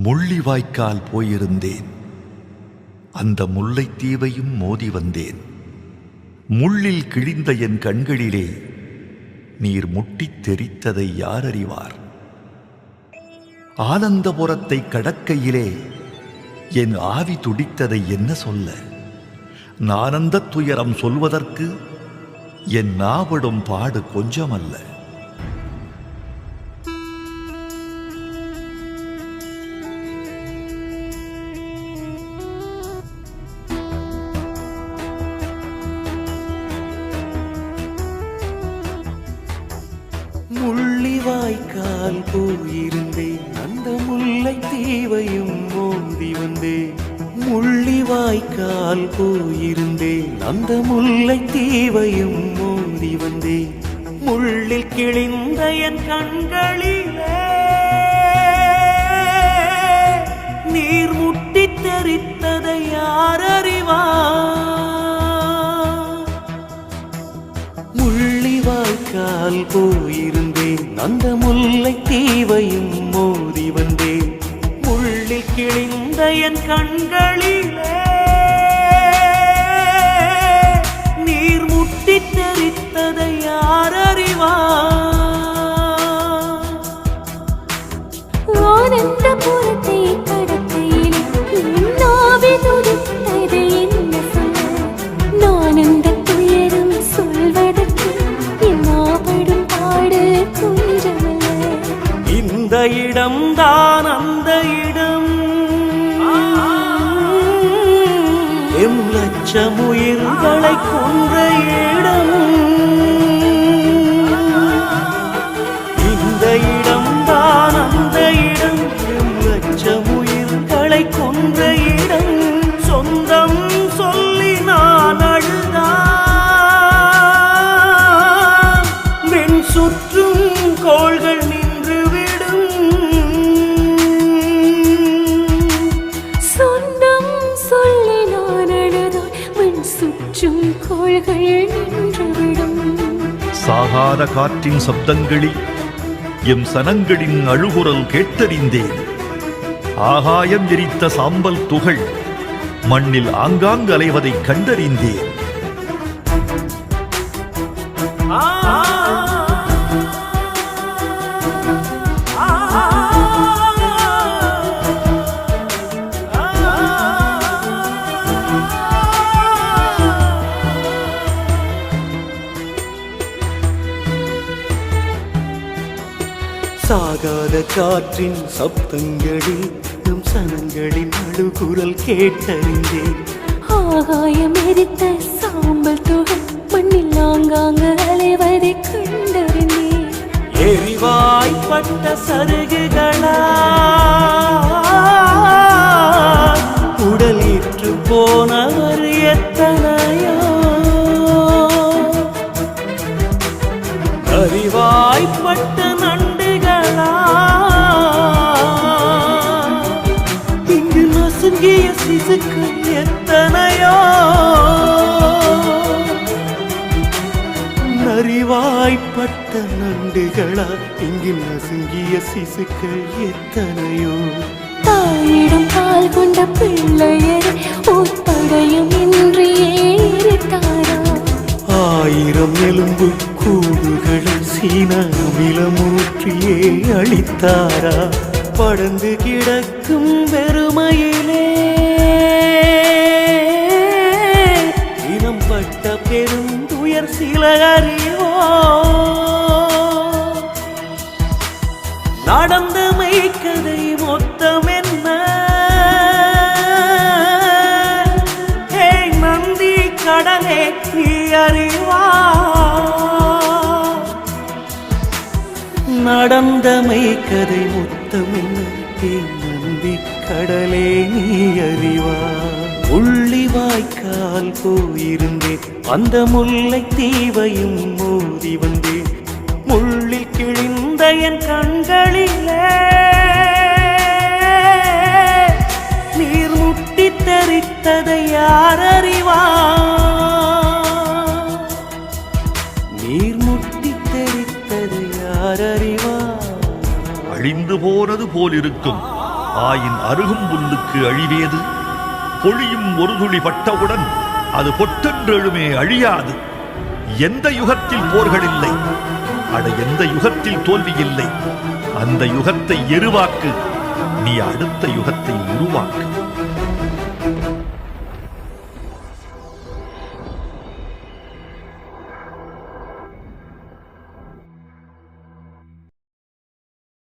முள்ளிவாய்க்கால் போயிருந்தேன். அந்த முல்லைத்தீவையும் மோதி வந்தேன். முள்ளில் கிழிந்த என் கண்களிலே நீர் முட்டித் தெரித்ததை யார் அறிவார் ஆனந்தபுரத்தை கடக்கையிலே என் ஆவி துடித்ததை என்ன சொல்ல? நானந்த துயரம் சொல்வதற்கு என் நாவிடும் பாடு கொஞ்சமல்ல. முள்ளிவாய்க்கால் போயிருந்தேன் அந்த முல்லை தீவையும் மோதி வந்தேன் முள்ளி வாய்க்கால் போயிருந்தேன் அந்த முல்லை தீவையும் மோதி வந்தேன் முள்ளில் கிழிந்த என் கண்களிலே நீர் முட்டித் தெரித்ததை யார் அறிவா அறிவார் கால் போயிருந்தேன். அந்த முல்லை தீவையும் மோதி வந்தேன். முள்ளில் கிழிந்த என் கண்களிலே நீர் முட்டி தெரித்ததை யார் அறிவா ஆனந்தபுரத்தை இடம்தான் அந்த இடம். எம் லட்சம் உயிர்களை கொன்ற இடம். இந்த இடம்தான் அந்த இடம். எம் லட்சம் உயிர்களை கொன்ற இடம். சொந்தம் சொல்லி நான் அழுதான் வெண் சுற்றும் கோள்கள் நீ சாகாத காற்றின் சப்தங்களில் எம் சனங்களின் அழுகுரல் கேட்டறிந்தேன். ஆகாயம் எரித்த சாம்பல் துகள் மண்ணில் ஆங்காங்கு அலைவதைக் கண்டறிந்தேன். சாகாத காற்றின் சப்தங்களில் நம் சனங்களின் அழுகுரல் கேட்டறிந்தேன். ஆகாயம் எரித்த சாம்பல் துகள் மண்ணில் ஆங்காங்கு அலைவதை கண்டறிந்தேன். எரிவாய்ப்பட்ட சருகுகளா உடல் இற்று போனவர் எத்தனையோ. அறிவாய்ப்பட்ட நண்டுகளா இங்கு நசுங்கிய சிசுக்கள் எத்தனையோ. தாயிடம் பால் கொண்ட பிள்ளையரை உட்படையும் இன்றியே இருட்டாரா ஆயிரம் எலும்பு கூடுகளை சீன அமிலமூற்றியே அளித்தாரா படர்ந்து கிடக்கும் வெறுமையிலே. இனம் பட்ட பெரும் துயர் சில அறிவோ கதை மொத்தம் என்ன? நந்தி கடலே நீ அறிவா? நடந்தமை கதை மொத்தம் என்ன? நந்தி கடலே நீ அறிவா? உள்ளி வாய்க்கால் போயிருந்தேன் அந்த முல்லை தீவையும் மோதி வந்தேன் முள்ளில் கிழிந்த என் கண்களிலே தெரித்ததை யார் அறிவா நீர் முட்டி தெரித்ததை யார் அறிவா அழிந்து போனது போலிருக்கும். ஆயின் அருகும் புல்லுக்கு அழிவேது. பொழியும் ஒரு துளி பட்டவுடன் அது பொட்டென்றெழுமே அழியாது. எந்த யுகத்தில் போர்கள் இல்லை அட எந்த யுகத்தில் தோல்வி இல்லை அந்த யுகத்தை எருவாக்கு. நீ அடுத்த யுகத்தை உருவாக்கு.